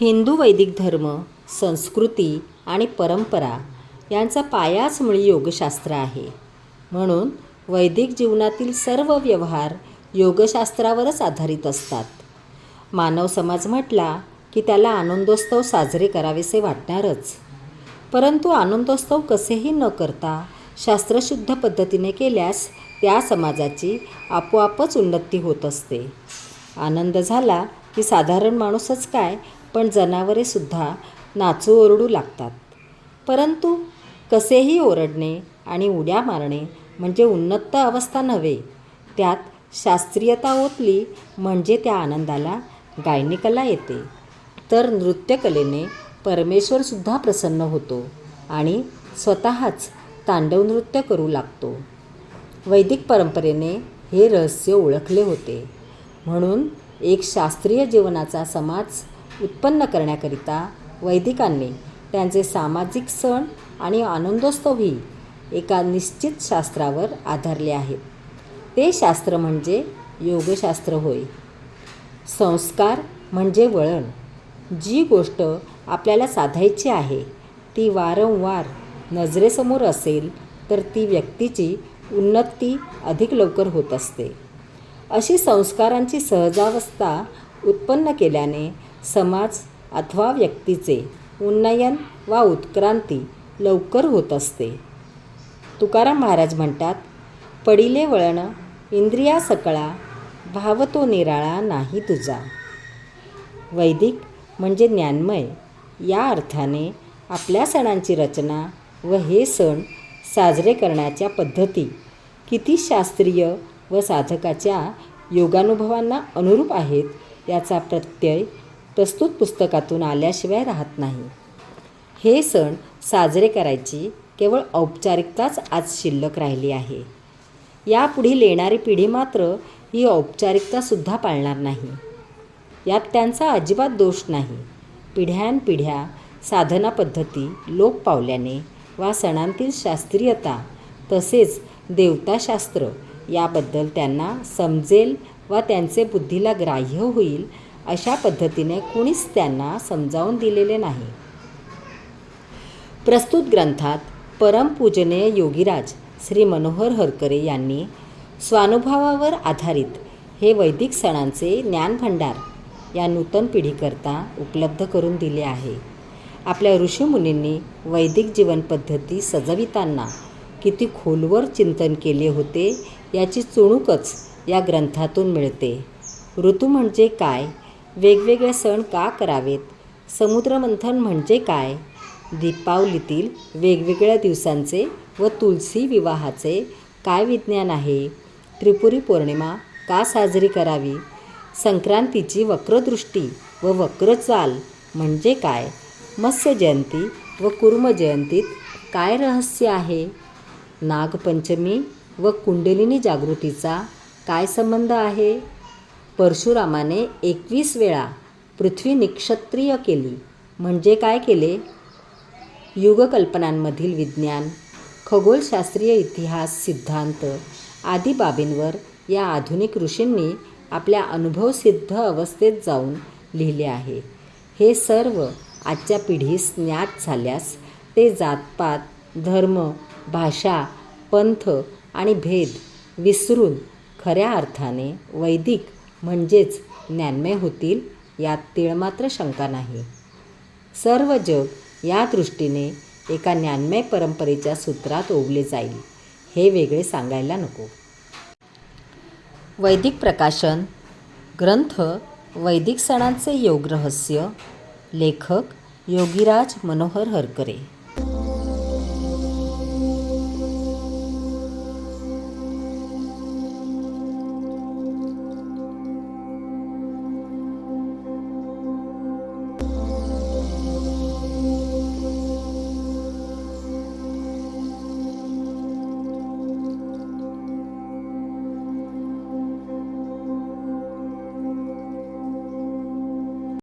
हिंदू वैदिक धर्म संस्कृती आणि परंपरा यांचा पायाच मुळी योगशास्त्र आहे. म्हणून वैदिक जीवनातील सर्व व्यवहार योगशास्त्रावरच आधारित असतात. मानव समाज म्हटला की त्याला आनंदोत्सव साजरे करावेसे वाटणारच. परंतु आनंदोत्सव कसेही न करता शास्त्रशुद्ध पद्धतीने केल्यास त्या समाजाची आपोआपच उन्नती होत असते. आनंद झाला की साधारण माणूसच काय पण जनावरेसुद्धा नाचू ओरडू लागतात. परंतु कसेही ओरडणे आणि उड्या मारणे म्हणजे उन्नत अवस्था नव्हे. त्यात शास्त्रीयता ओतली म्हणजे त्या आनंदाला गायनिकला येते. तर नृत्यकलेने परमेश्वरसुद्धा प्रसन्न होतो आणि स्वतःच तांडव नृत्य करू लागतो. वैदिक परंपरेने हे रहस्य ओळखले होते. म्हणून एक शास्त्रीय जीवनाचा समाज उत्पन्न करण्याकरिता वैदिकांनी त्यांचे सामाजिक सण आणि आनंदोत्सवही एका निश्चित शास्त्रावर आधारले आहेत. ते शास्त्र म्हणजे योगशास्त्र होय. संस्कार म्हणजे वळण. जी गोष्ट आपल्याला साधायची आहे ती वारंवार नजरेसमोर असेल तर ती व्यक्तीची उन्नती अधिक लवकर होत असते. अशी संस्कारांची सहजावस्था उत्पन्न केल्याने समाज अथवा व्यक्तीचे उन्नयन वा उत्क्रांती लवकर होत असते. तुकाराम महाराज म्हणतात पडिले वळण इंद्रिया सकळा भाव तो निराळा नाही तुझा. वैदिक म्हणजे ज्ञानमय. या अर्थाने आपल्या सणांची रचना व हे सण साजरे करण्याच्या पद्धती किती शास्त्रीय व साधकाच्या योगानुभवांना अनुरूप आहेत याचा प्रत्यय प्रस्तुत पुस्तकातून आल्याशिवाय राहत नाही. हे सण साजरे करायची केवळ औपचारिकताच आज शिल्लक राहिली आहे. यापुढील येणारी पिढी मात्र ही औपचारिकतासुद्धा पाळणार नाही. यात त्यांचा अजिबात दोष नाही. पिढ्यानपिढ्या साधना पद्धती लोप पावल्याने वा सणांतील शास्त्रीयता तसेच देवताशास्त्र याबद्दल त्यांना समजेल वा त्यांचे बुद्धीला ग्राह्य होईल अशा पद्धतीने कुणीच त्यांना समजावून दिलेले नाही. प्रस्तुत ग्रंथात परमपूजनीय योगीराज श्री मनोहर हरकरे यांनी स्वानुभवावर आधारित हे वैदिक सणांचे ज्ञानभंडार या नूतन पिढीकरता उपलब्ध करून दिले आहे. आपल्या ऋषीमुनींनी वैदिक जीवनपद्धती सजविताना किती खोलवर चिंतन केले होते याची चुणूकच या ग्रंथातून मिळते. ऋतू म्हणजे काय वेगवेगळे सण का करावेत? समुद्रमंथन म्हणजे काय? दीपावलीतील वेगवेगळ्या दिवसांचे व तुलसी विवाहाचे काय विज्ञान आहे? त्रिपुरी पौर्णिमा का साजरी करावी? संक्रांतीची वक्रदृष्टी व वक्रचाल म्हणजे काय? मत्स्य जयंती व कुर्म जयंतीत काय रहस्य आहे? नागपंचमी व कुंडलिनी जागृतीचा काय संबंध आहे? परशुरामाने एकवीस वेळा पृथ्वी निक्षत्रिय केली. म्हणजे काय केले? युगकल्पनांमधील विज्ञान खगोलशास्त्रीय इतिहास सिद्धांत आदी बाबींवर या आधुनिक ऋषींनी आपल्या अनुभवसिद्ध अवस्थेत जाऊन लिहिले आहे. हे सर्व आजच्या पिढीस ज्ञात झाल्यास ते जातपात धर्म भाषा पंथ आणि भेद विसरून खऱ्या अर्थाने वैदिक म्हणजेच ज्ञानमय होतील यात तिळमात्र शंका नाही. सर्व जग या दृष्टीने एका ज्ञानमय परंपरेच्या सूत्रात ओवले जाईल हे वेगळे सांगायला नको. वैदिक प्रकाशन ग्रंथ वैदिक सणांचे योग रहस्य लेखक योगीराज मनोहर हरकरे.